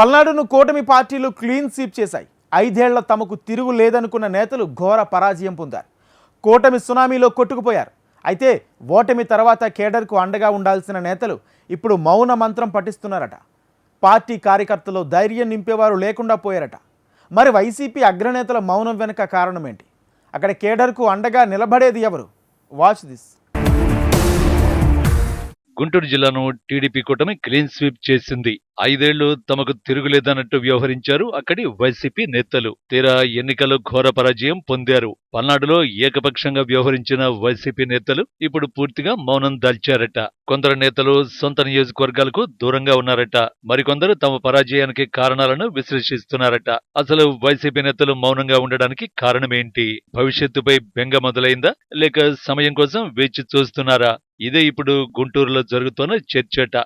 పల్నాడును కూటమి పార్టీలు clean sweep చేశాయి. ఐదేళ్ళ తమకు తిరుగు లేదనుకున్న నేతలు ఘోర పరాజయం పొందారు. కూటమి సునామీలో కొట్టుకుపోయారు. అయితే ఓటమి తర్వాత కేడర్కు అండగా ఉండాల్సిన నేతలు ఇప్పుడు మౌన మంత్రం పఠిస్తున్నారట. పార్టీ కార్యకర్తలు ధైర్యం నింపేవారు లేకుండా పోయారట. మరి వైసీపీ అగ్రనేతల మౌనం వెనుక కారణమేంటి అక్కడ కేడర్కు అండగా నిలబడేది ఎవరు? వాచ్ దిస్ గుంటూరు జిల్లాను టీడీపీ కూటమి క్లీన్ స్వీప్ చేసింది. ఐదేళ్ళు తమకు తిరుగులేదన్నట్టు వ్యవహరించారు అక్కడి వైసీపీ నేతలు. తీరా ఎన్నికల్లో ఘోర పరాజయం పొందారు. పల్నాడులో ఏకపక్షంగా వ్యవహరించిన వైసీపీ నేతలు ఇప్పుడు పూర్తిగా మౌనం దాల్చారట. కొందరు నేతలు సొంత నియోజకవర్గాలకు దూరంగా ఉన్నారట. మరికొందరు తమ పరాజయానికి కారణాలను విశ్లేషిస్తున్నారట. అసలు వైసీపీ నేతలు మౌనంగా ఉండడానికి కారణమేంటి? భవిష్యత్తుపై బెంగ మొదలైందా? లేక సమయం కోసం వేచి చూస్తున్నారా? ఇదే ఇప్పుడు గుంటూరులో జరుగుతున్న చర్చట.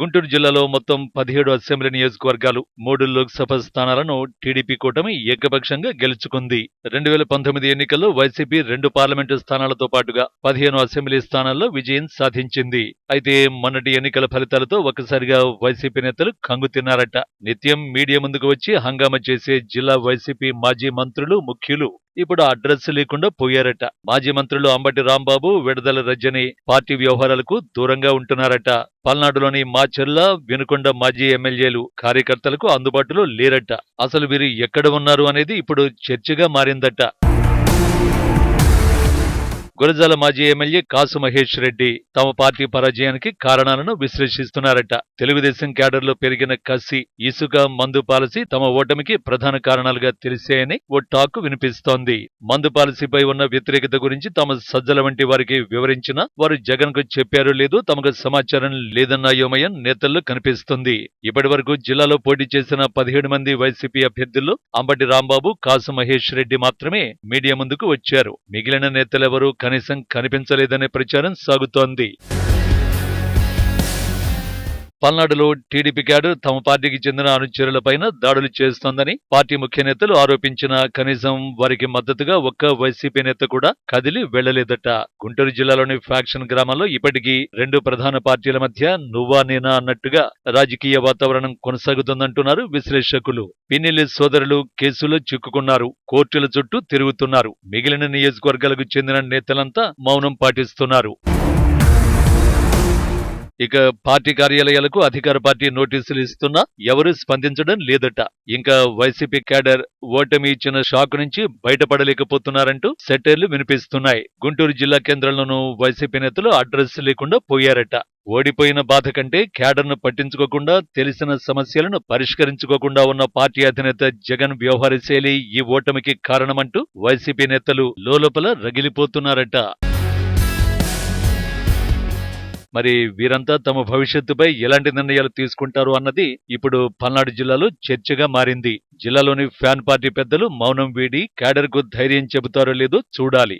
గుంటూరు జిల్లాలో మొత్తం పదిహేడు అసెంబ్లీ నియోజకవర్గాలు మూడు లోక్సభ స్థానాలను టీడీపీ కూటమి ఏకపక్షంగా గెలుచుకుంది. రెండు వేల పంతొమ్మిది ఎన్నికల్లో వైసీపీ రెండు పార్లమెంటు స్థానాలతో పాటుగా పదిహేను అసెంబ్లీ స్థానాల్లో విజయం సాధించింది. అయితే మొన్నటి ఎన్నికల ఫలితాలతో ఒక్కసారిగా వైసీపీ నేతలు కంగు తిన్నారట. నిత్యం మీడియా ముందుకు వచ్చి హంగామా చేసే జిల్లా వైసీపీ మాజీ మంత్రులు ముఖ్యులు ఇప్పుడు అడ్రస్ లేకుండా పోయారట. మాజీ మంత్రులు అంబటి రాంబాబు విడదల రజని పార్టీ వ్యవహారాలకు దూరంగా ఉంటున్నారట. పల్నాడులోని మాచెర్ల వినుకొండ మాజీ ఎమ్మెల్యేలు కార్యకర్తలకు అందుబాటులో లేరట. అసలు వీరు ఎక్కడ ఉన్నారు అనేది ఇప్పుడు చర్చగా మారిందట. గురజాల మాజీ ఎమ్మెల్యే కాసు మహేష్ రెడ్డి తమ పార్టీ పరాజయానికి కారణాలను విశ్లేషిస్తున్నారట. తెలుగుదేశం క్యాడర్లో పెరిగిన కసి ఇసుక మందు పాలసీ తమ ఓటమికి ప్రధాన కారణాలుగా తెలిసాయని ఓ టాక్ వినిపిస్తోంది. మందు పాలసీపై ఉన్న వ్యతిరేకత గురించి తమ సజ్జల వంటి వారికి వివరించినా వారు జగన్కు చెప్పారో లేదో తమకు సమాచారం లేదన్న యోమయం నేతల్లో కనిపిస్తుంది. ఇప్పటి వరకు జిల్లాలో పోటీ చేసిన పదిహేడు మంది వైసీపీ అభ్యర్థుల్లో అంబటి రాంబాబు కాసు మహేష్ రెడ్డి మాత్రమే మీడియా ముందుకు వచ్చారు. మిగిలిన నేతలెవరూ కనీసం కనిపించలేదనే ప్రచారం సాగుతోంది. పల్నాడులో టీడీపీ క్యాడర్ తమ పార్టీకి చెందిన అనుచరులపైన దాడులు చేస్తోందని పార్టీ ముఖ్య నేతలు ఆరోపించిన కనీసం వారికి మద్దతుగా ఒక్క వైసీపీ నేత కూడా కదిలి వెళ్ళలేదట గుంటూరు జిల్లాలోని ఫ్యాక్షన్ గ్రామాల్లో ఇప్పటికీ రెండు ప్రధాన పార్టీల మధ్య నువ్వా నేనా అన్నట్టుగా రాజకీయ వాతావరణం కొనసాగుతుందంటున్నారు విశ్లేషకులు. పిన్నెల్లి సోదరులు కేసులో చిక్కుకున్నారు. కోర్టుల చుట్టూ తిరుగుతున్నారు. మిగిలిన నియోజకవర్గాలకు చెందిన నేతలంతా మౌనం పాటిస్తున్నారు. ఇక పార్టీ కార్యాలయాలకు అధికార పార్టీ నోటీసులు ఇస్తున్నా ఎవరూ స్పందించడం లేదట. ఇంకా వైసీపీ క్యాడర్ ఓటమి ఇచ్చిన షాక్ నుంచి బయటపడలేకపోతున్నారంటూ సెటైర్లు వినిపిస్తున్నాయి. గుంటూరు జిల్లా కేంద్రంలోనూ వైసీపీ నేతలు అడ్రస్ లేకుండా పోయారట. ఓడిపోయిన బాధ కంటే క్యాడర్ను పట్టించుకోకుండా తెలిసిన సమస్యలను పరిష్కరించుకోకుండా ఉన్న పార్టీ అధినేత జగన్ వ్యవహార శైలి ఈ ఓటమికి కారణమంటూ వైసీపీ నేతలు లోలోపల రగిలిపోతున్నారట. మరి వీరంతా తమ భవిష్యత్తుపై ఎలాంటి నిర్ణయాలు తీసుకుంటారు అన్నది ఇప్పుడు పల్నాడు జిల్లాలో చర్చగా మారింది. జిల్లాలోని ఫ్యాన్ పార్టీ పెద్దలు మౌనం వీడి కేడర్కు ధైర్యం చెబుతారో లేదో చూడాలి.